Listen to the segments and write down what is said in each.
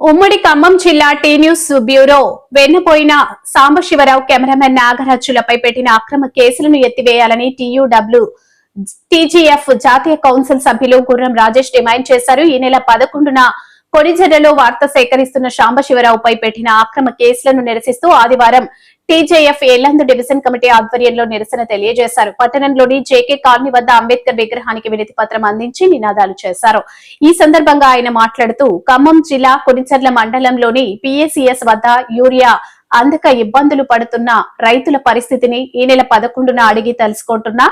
ఉమ్మడి ఖమ్మం జిల్లా T News bureau Vennapoyina Sambasivarao cameraman నాగరాజులపై పెట్టిన అక్రమ కేసులను ఎత్తివేయాలని టీయూడబ్ల్యూ టీజీఎఫ్ జాతీయ కౌన్సిల్ సభ్యులు గుర్రం రాజేష్ డిమాండ్ చేశారు. ఈ నెల పదకొండున కొనిజెడలో వార్త సేకరిస్తున్న సాంబశివరావుపై పెట్టిన అక్రమ కేసులను నిరసిస్తూ ఆదివారం టీజేఎఫ్ ఎల్లందు డివిజన్ కమిటీ ఆధ్వర్యంలో నిరసన తెలియజేశారు. పట్టణంలోని జేకే కాలనీ వద్ద అంబేద్కర్ విగ్రహానికి వినతి పత్రం అందించి నినాదాలు చేశారు. ఈ సందర్భంగా ఆయన మాట్లాడుతూ ఖమ్మం జిల్లా కొనిచర్ల మండలంలోని పిఏసిఎస్ వద్ద యూరియా అందక ఇబ్బందులు పడుతున్న రైతుల పరిస్థితిని ఈ నెల పదకొండున అడిగి తెలుసుకుంటున్న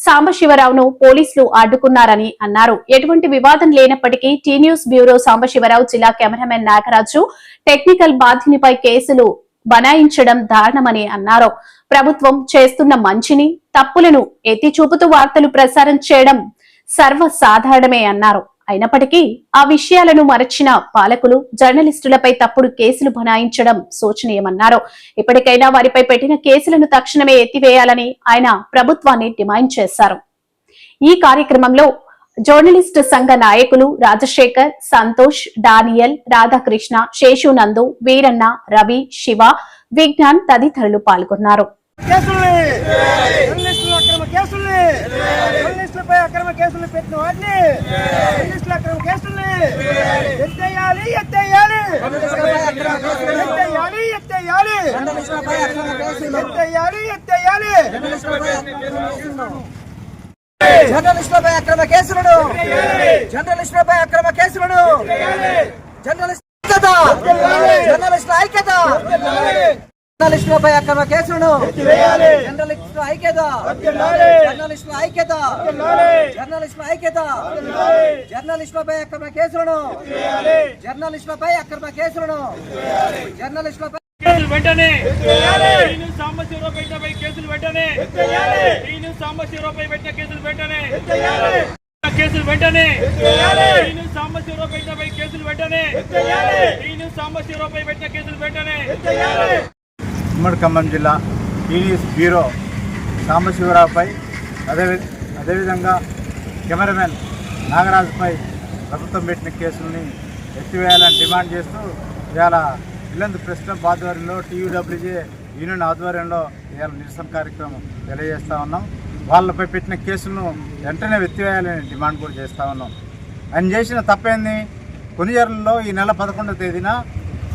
సాంబశివరావును పోలీసులు అడ్డుకున్నారని అన్నారు. ఎటువంటి వివాదం లేనప్పటికీ టీ న్యూస్ బ్యూరో సాంబశివరావు జిల్లా కెమెరామెన్ నాగరాజు టెక్నికల్ బాధ్యునిపై కేసులు బనాయించడం దారుణమని అన్నారు. ప్రభుత్వం చేస్తున్న మంచిని తప్పులను ఎత్తి చూపుతూ వార్తలు ప్రసారం చేయడం సర్వసాధారణమే అన్నారు. అయినప్పటికీ ఆ విషయాలను మరచిన పాలకులు జర్నలిస్టులపై తప్పుడు కేసులు బనాయించడం శోచనీయమన్నారు. ఇప్పటికైనా వారిపై పెట్టిన కేసులను తక్షణమే ఎత్తివేయాలని ఆయన ప్రభుత్వాన్ని డిమాండ్ చేశారు. ఈ కార్యక్రమంలో జర్నలిస్ట్ సంఘ నాయకులు రాజశేఖర్ సంతోష్ డానియల్ రాధాకృష్ణ శేషునందు వీరన్న రవి శివ విజ్ఞాన్ తదితరులు పాల్గొన్నారు. కేసుల్ని! జర్నలిస్టుల అక్రమ కేసులు పెట్టిన వాటిని! జర్నలిస్టుల అక్రమ కేసుల్ని! ఎత్తేయాలి ఎత్తేయాలి! ఎత్తేయాలి ఎత్తేయాలి! ఎత్తేయాలి ఎత్తేయాలి! జర్నలిస్టులపై అక్రమ కేసులను! జర్నలిస్టులపై అక్రమ కేసులను! జర్నలిస్ట్ ఐక్యత! జర్నలిస్టుల ఐక్యత! జర్నలిస్టులపై అక్రమ కేసులను! జర్నలిస్టుల ఐక్యత! జర్నలిస్టుల ఐక్యత! జర్నలిస్టుల ఐక్యత! జర్నలిస్టులపై అక్రమ కేసులను! జర్నలిస్టులపై అక్రమ కేసులను! జర్నలిస్టులపై కేసులు వెంటనే! సాంబశివరావు పెట్టినపై కేసులు వెంటనే! నేను సాంబశివరావుపై పెట్టిన కేసులు వెంటనే. కేసులు వెంటనే. నేను సాంబశివరావు పెట్టినపై కేసులు వెంటనే. నేను సాంబశివరావుపై పెట్టిన కేసులు వెంటనే. ఉమ్మడి ఖమ్మం జిల్లా టీవీఎస్ బ్యూరో సాంబశివరావుపై అదే అదేవిధంగా కెమెరామెన్ నాగరాజుపై ప్రభుత్వం పెట్టిన కేసుల్ని ఎత్తివేయాలని డిమాండ్ చేస్తూ ఇవాళ ఇల్లందు ప్రెస్ క్లబ్ ఆధ్వర్యంలో టీయూడబ్ల్యూజే యూనియన్ ఆధ్వర్యంలో ఇవాళ నిరసన కార్యక్రమం తెలియజేస్తా ఉన్నాం. వాళ్ళపై పెట్టిన కేసులను వెంటనే ఎత్తివేయాలని డిమాండ్ కూడా చేస్తా ఉన్నాం. ఆయన చేసిన తప్పేంది? కొనిజర్లలో ఈ నెల పదకొండవ తేదీన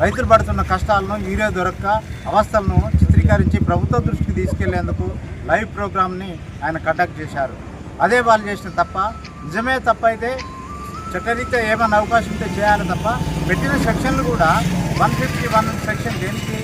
రైతులు పడుతున్న కష్టాలను యూరియా దొరక్క అవస్థలను చిత్రీకరించి ప్రభుత్వ దృష్టికి తీసుకెళ్ళేందుకు లైవ్ ప్రోగ్రామ్ని ఆయన కండక్ట్ చేశారు. అదే వాళ్ళు చేసిన తప్ప నిజమే తప్ప అయితే చట్టరీత్యా ఏమైనా అవకాశం ఉంటే చేయాలి తప్ప పెట్టిన సెక్షన్లు కూడా వన్ ఫిఫ్టీ వన్ సెక్షన్ దేనికి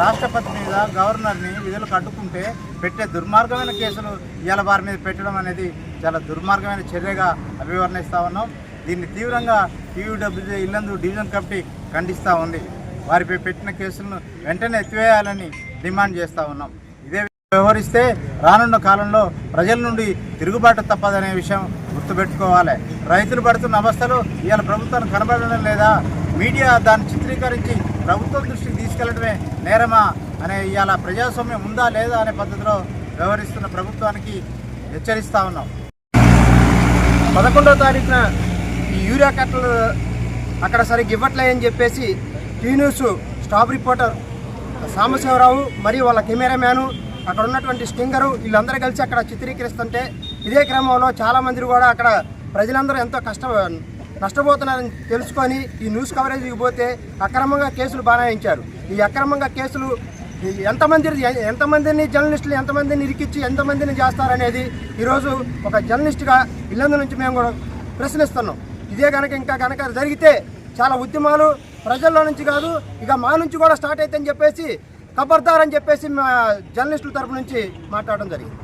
రాష్ట్రపతి మీద గవర్నర్ని విధులకు అడ్డుకుంటే పెట్టే దుర్మార్గమైన కేసులు ఇవాళ వారి మీద పెట్టడం అనేది చాలా దుర్మార్గమైన చర్యగా అభివర్ణిస్తూ ఉన్నాం. దీన్ని తీవ్రంగా టీయూడబ్ల్యూజే ఇల్లందు డివిజన్ కమిటీ ఖండిస్తూ ఉంది. వారిపై పెట్టిన కేసులను వెంటనే ఎత్తివేయాలని డిమాండ్ చేస్తూ ఉన్నాం. ఇదే వ్యవహరిస్తే రానున్న కాలంలో ప్రజల నుండి తిరుగుబాటు తప్పదనే విషయం గుర్తుపెట్టుకోవాలి. రైతులు పడుతున్న అవస్థలు ఇవాళ ప్రభుత్వానికి కనబడడం లేదా మీడియా దాన్ని చిత్రీకరించి ప్రభుత్వం దృష్టికి తీసుకెళ్ళడమే నేరమా అనే ఇవాళ ప్రజాస్వామ్యం ఉందా లేదా అనే పద్ధతిలో వ్యవహరిస్తున్న ప్రభుత్వానికి హెచ్చరిస్తా ఉన్నాం. పదకొండో తారీఖున ఈ యూరియా కట్టలు అక్కడ సరిగ్గా ఇవ్వట్లేదని చెప్పేసి T News staff reporter Sambasivarao మరియు వాళ్ళ కెమెరామ్యాను అక్కడ ఉన్నటువంటి స్టింగరు వీళ్ళందరూ కలిసి అక్కడ చిత్రీకరిస్తుంటే ఇదే క్రమంలో చాలామంది కూడా అక్కడ ప్రజలందరూ ఎంతో కష్ట నష్టపోతున్నారని తెలుసుకొని ఈ న్యూస్ కవరేజ్కి పోతే అక్రమంగా కేసులు బనాయించారు. ఈ అక్రమంగా కేసులు ఎంతమంది ఎంతమందిని జర్నలిస్టులు ఎంతమందిని ఇరికిచ్చి ఎంతమందిని చేస్తారనేది ఈరోజు ఒక జర్నలిస్ట్గా ఇల్లందు నుంచి మేము కూడా ప్రశ్నిస్తున్నాం. ఇదే కనుక ఇంకా కనుక జరిగితే చాలా ఉద్యమాలు ప్రజల్లో నుంచి కాదు ఇక మా నుంచి కూడా స్టార్ట్ అవుతాయని చెప్పేసి ఖబర్దార్ అని చెప్పేసి మా జర్నలిస్టుల తరపు నుంచి మాట్లాడడం జరిగింది.